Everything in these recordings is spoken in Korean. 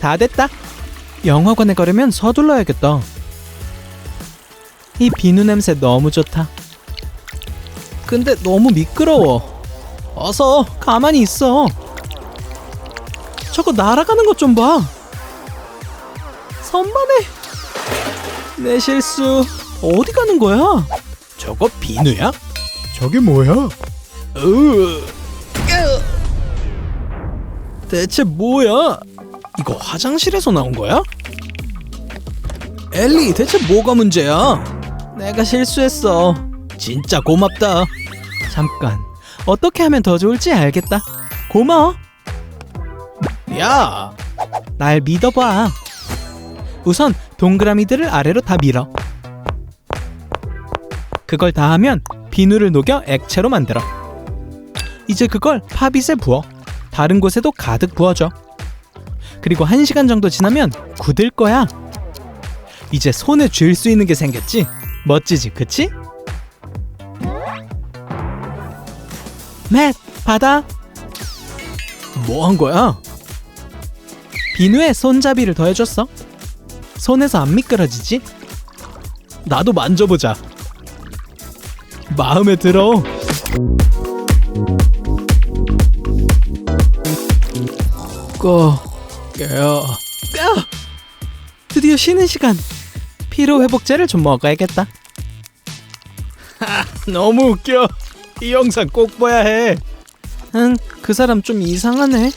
다 됐다. 영화관에 가려면 서둘러야겠다. 이 비누 냄새 너무 좋다. 근데 너무 미끄러워. 어서 가만히 있어. 저거 날아가는 것 좀 봐. 선반에 내 실수 어디 가는 거야? 저거 비누야? 저게 뭐야? 으. 대체 뭐야? 이거 화장실에서 나온 거야? 엘리, 대체 뭐가 문제야? 내가 실수했어. 진짜 고맙다. 잠깐, 어떻게 하면 더 좋을지 알겠다. 고마워. 야, 날 믿어봐. 우선 동그라미들을 아래로 다 밀어. 그걸 다 하면 비누를 녹여 액체로 만들어. 이제 그걸 팝잇에 부어. 다른 곳에도 가득 부어줘. 그리고 한시간 정도 지나면 굳을 거야. 이제 손에 쥘 수 있는 게 생겼지? 멋지지, 그치? 맷, 받아. 뭐 한 거야? 비누에 손잡이를 더해줬어. 손에서 안 미끄러지지? 나도 만져보자. 마음에 들어. 꺼, 깨요. 까! 드디어 쉬는 시간. 피로 회복제를 좀 먹어야겠다. 하, 너무 웃겨. 이 영상 꼭 봐야 해. 응, 그 사람 좀 이상하네.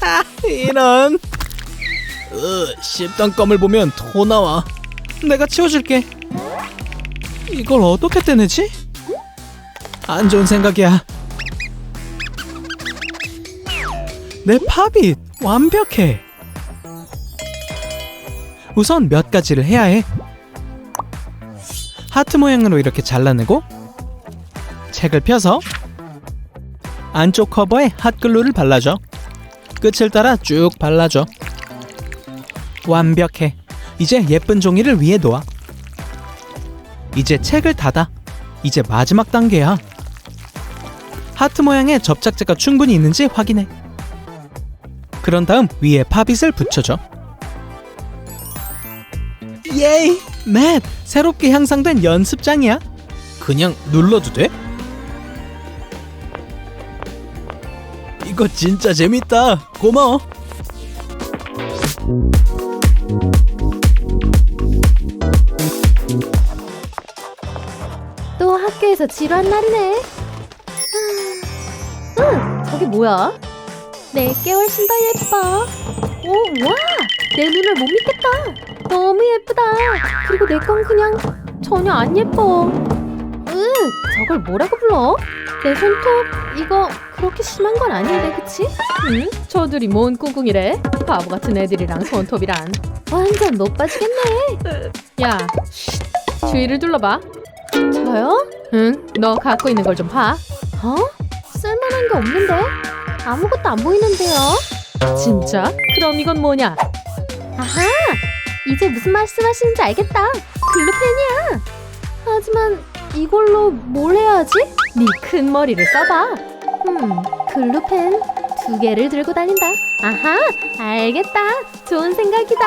아, 이런. 으, 씹던 껌을 보면 토 나와. 내가 치워줄게. 이걸 어떻게 떼내지? 안 좋은 생각이야. 내 팝잇 완벽해. 우선 몇 가지를 해야 해. 하트 모양으로 이렇게 잘라내고 책을 펴서 안쪽 커버에 핫글루를 발라줘. 끝을 따라 쭉 발라줘. 완벽해. 이제 예쁜 종이를 위에 놓아. 이제 책을 닫아. 이제 마지막 단계야. 하트 모양의 접착제가 충분히 있는지 확인해. 그런 다음 위에 팝잇을 붙여줘. 예이! 맷! 새롭게 향상된 연습장이야. 그냥 눌러도 돼? 이거 진짜 재밌다. 고마워. 또 학교에서 지루한 날이네. 아, 응, 저게 뭐야? 내게 훨씬 더 예뻐. 오, 와! 내 눈을 못 믿겠다. 너무 예쁘다. 그리고 내 건 그냥 전혀 안 예뻐. 으, 저걸 뭐라고 불러? 내 손톱 이거 그렇게 심한 건 아닌데, 그치? 응? 저들이 뭔 꿍꿍이래? 바보 같은 애들이랑 손톱이란. 완전 못 빠지겠네. 야, 쉿, 주위를 둘러봐. 저요? 응, 너 갖고 있는 걸 좀 봐. 어? 쓸만한 게 없는데? 아무것도 안 보이는데요? 진짜? 그럼 이건 뭐냐? 아하! 이제 무슨 말씀하시는지 알겠다. 글루펜이야. 하지만 이걸로 뭘 해야지? 네 큰 머리를 써봐. 음, 글루펜 두 개를 들고 다닌다. 아하! 알겠다. 좋은 생각이다.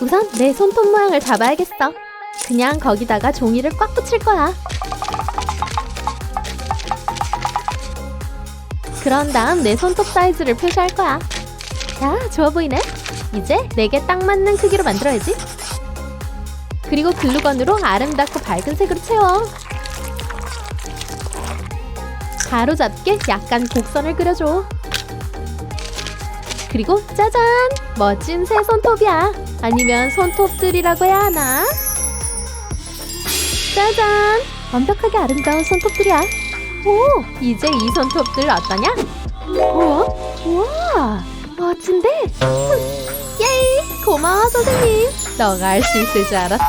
우선 내 손톱 모양을 잡아야겠어. 그냥 거기다가 종이를 꽉 붙일 거야. 그런 다음 내 손톱 사이즈를 표시할 거야. 야, 좋아 보이네. 이제 내게 딱 맞는 크기로 만들어야지. 그리고 글루건으로 아름답고 밝은 색으로 채워. 가로잡게 약간 곡선을 그려줘. 그리고 짜잔! 멋진 새 손톱이야. 아니면 손톱들이라고 해야 하나? 짜잔! 완벽하게 아름다운 손톱들이야. 오, 이제 이 손톱들 어떠냐? 우와, 우와, 멋진데? 예이, 고마워 선생님. 너가 할 수 있을 줄 알았어.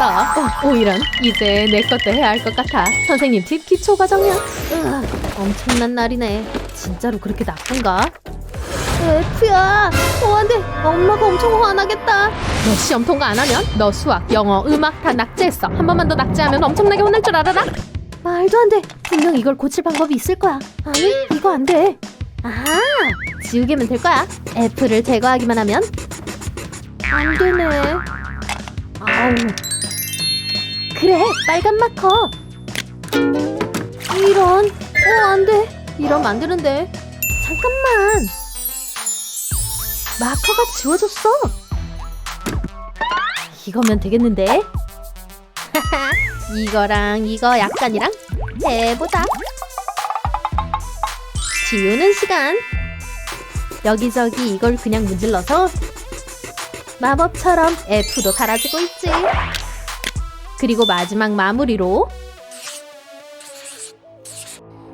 오, 오 이런, 이제 내 것도 해야 할 것 같아. 선생님 팁 기초 과정이야. 으아, 엄청난 날이네. 진짜로 그렇게 나쁜가? F야, 어 안돼. 엄마가 엄청 화나겠다. 너 시험 통과 안 하면 너 수학, 영어, 음악 다 낙제했어. 한 번만 더 낙제하면 엄청나게 혼날 줄 알아라. 말도 안 돼. 분명 이걸 고칠 방법이 있을 거야. 아니, 이거 안 돼. 아하, 지우개면 될 거야. F를 제거하기만 하면 안 되네. 아우. 그래, 빨간 마커. 이런. 어, 안 돼. 안 되는데. 잠깐만. 마커가 지워졌어. 이거면 되겠는데? 이거랑 이거 약간이랑 해보자. 지우는 시간. 여기저기 이걸 그냥 문질러서 마법처럼 F도 사라지고 있지. 그리고 마지막 마무리로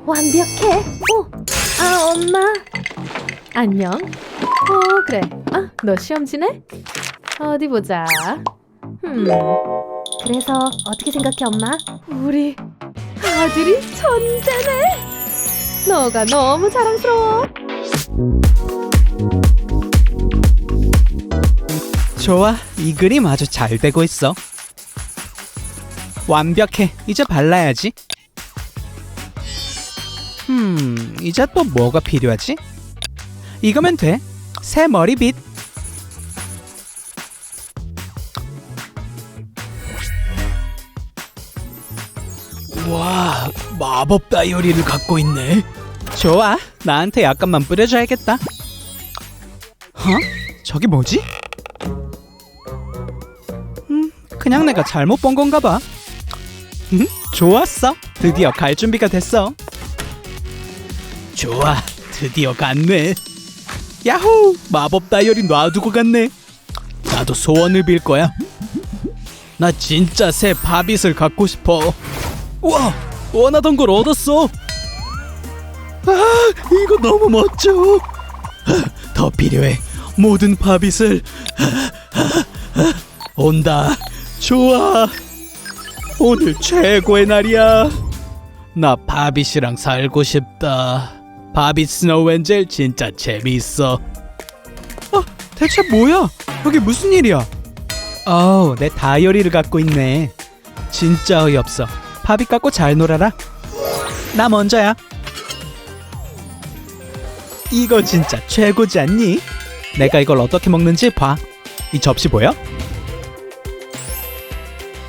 완벽해. 어, 아 엄마. 안녕. 어 그래. 아 너 시험 지내? 어디 보자. 음. 그래서 어떻게 생각해 엄마? 우리 아들이 천재네. 너가 너무 자랑스러워. 좋아, 이 그림 아주 잘 되고 있어. 완벽해. 이제 발라야지. 음, 이제 또 뭐가 필요하지? 이거면 돼. 새 머리빗. 마법 다이어리를 갖고 있네. 좋아, 나한테 약간만 뿌려줘야겠다. 어? 저기 뭐지? 음, 그냥 내가 잘못 본 건가 봐. 음, 좋았어. 드디어 갈 준비가 됐어. 좋아, 드디어 갔네. 야호, 마법 다이어리 놔두고 갔네. 나도 소원을 빌 거야. 나 진짜 새 바빗을 갖고 싶어. 와, 원하던 걸 얻었어. 아, 이거 너무 멋져. 더 필요해. 모든 바빗을 온다. 좋아. 오늘 최고의 날이야. 나 바빗이랑 살고 싶다. 바빗 스노우 엔젤 진짜 재미있어. 어, 대체 뭐야? 여기 무슨 일이야? 어우, 내 다이어리를 갖고 있네. 진짜 어이없어. 바빗 갖고 잘 놀아라. 나 먼저야. 이거 진짜 최고지 않니? 내가 이걸 어떻게 먹는지 봐. 이 접시 보여?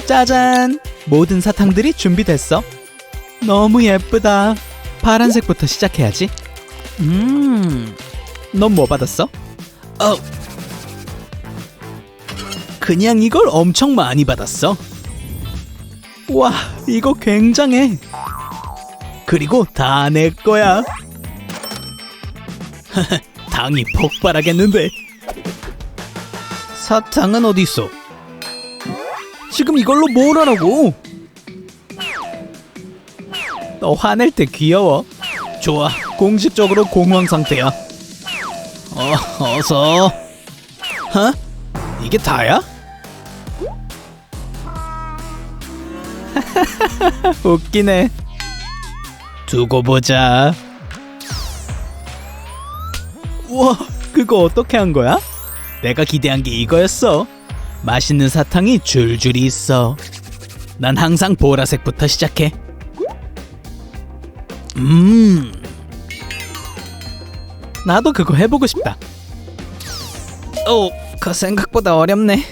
짜잔! 모든 사탕들이 준비됐어. 너무 예쁘다. 파란색부터 시작해야지. 음, 넌 뭐 받았어? 어, 그냥 이걸 엄청 많이 받았어. 와, 이거 굉장해. 그리고 다 내 거야. 당이 폭발하겠는데. 사탕은 어디 있어? 지금 이걸로 뭘 하라고? 너 화낼 때 귀여워. 좋아, 공식적으로 공황 상태야. 어, 어서. 어? 이게 다야? 웃기네. 두고 보자. 우와, 그거 어떻게 한 거야? 내가 기대한 게 이거였어. 맛있는 사탕이 줄줄이 있어. 난 항상 보라색부터 시작해. 음. 나도 그거 해보고 싶다. 어, 오, 그 생각보다 어렵네.